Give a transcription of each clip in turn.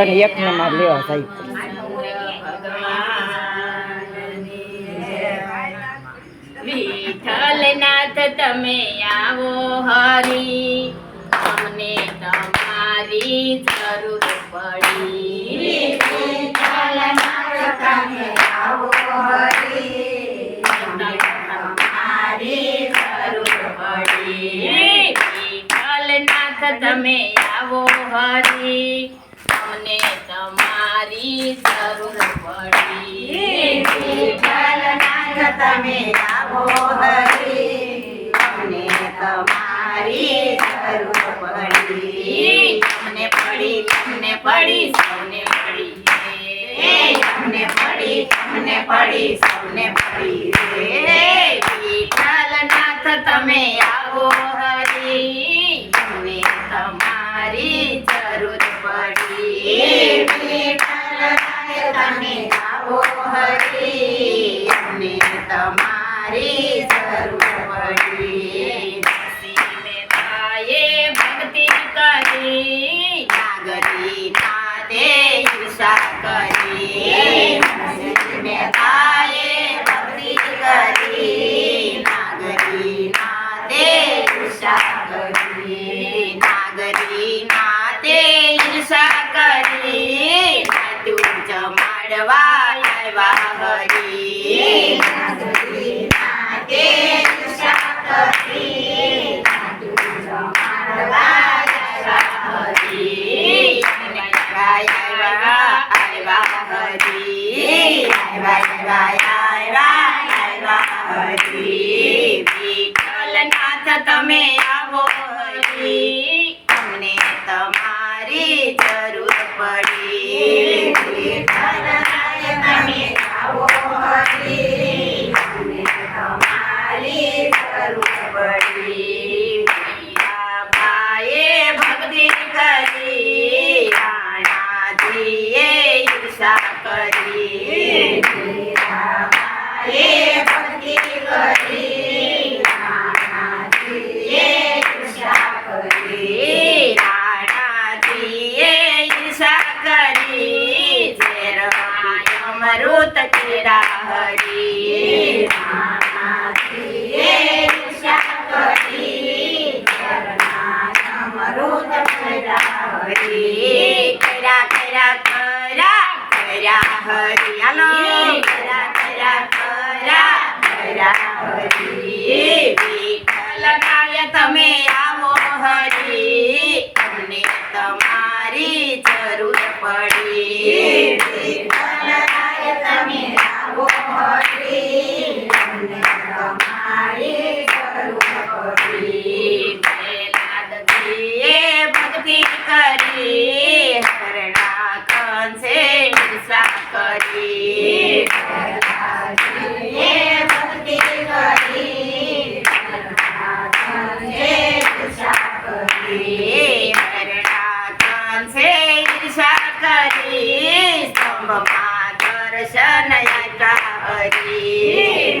તને એક ને માર લેવા સાહેબ વિઠ્ઠલનાથ તમે આવો હરી. વિઠ્ઠલનાથ તમે આવો હરી અમને તમારી જરૂર પડી તમે આવો હરી અમને તમારી જરૂર પડી તમને પડી તમને પડી સૌને પડી એ તમને પડી તમને પડી સૌને પડી રે વિઠ્ઠલનાથ તમે આવો જરૂર પડી નસીને તાએ ભક્તિ કરી નાગરી નાદે ઈર્ષા કરી મેધાએ ભક્તિ કરી નાગરી નાદે ઈર્ષા કરી નાગરી નાદે ઈર્ષા કરી તમે આવો હરી. અમને તમારી જરૂર પડી. તમે આવો તમારી જરૂર પડી મીરાબાઈએ ભક્તિ કરી રાણાજીએ ઈર્ષા કરી. મીરાબાઈએ ભક્તિ રાણાજીએ ઈર્ષા કરી રાણાજીએ ઈર્ષા કરી ઝેરમાય અમૃત કેરા હરી રાણાજીએ ઈર્ષા કરી ઝેરમાય અમૃત કેરા હરી કરા કરા કરા કરા હરી હાલો કરા કરા કરા કરા હરી વિઠ્ઠલનાય તમે આવો હરી અમને તમારી જરૂર પડી આપ્યા હરી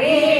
pared.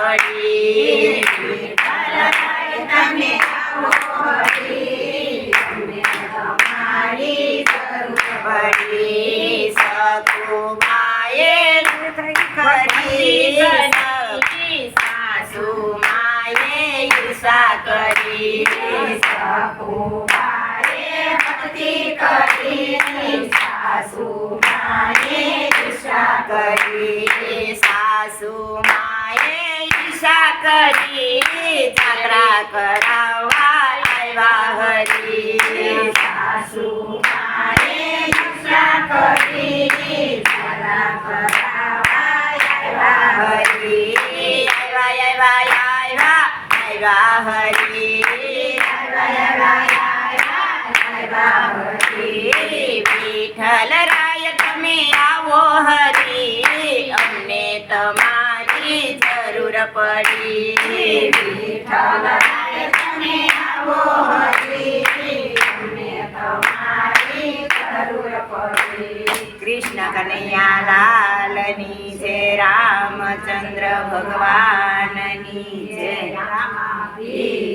પડી તમે આવો જરૂર પડી સતુમાએ કરી સાસુ માએ કરી સાસુ માએ ઈર્ષા કરી ઈર્ષા કરી જાત્રા કરાવવા લાવ્યા હરી સાસુ કરી જરા કરાવા આવ્યા હરી આવ્યા આવ્યા આવ્યા આવ્યા રાય તમે આવો હરી અમને તમારી જરૂર પડી કૃષ્ણ કનૈયા લાલની જય રામચંદ્ર ભગવાનની જય. જય.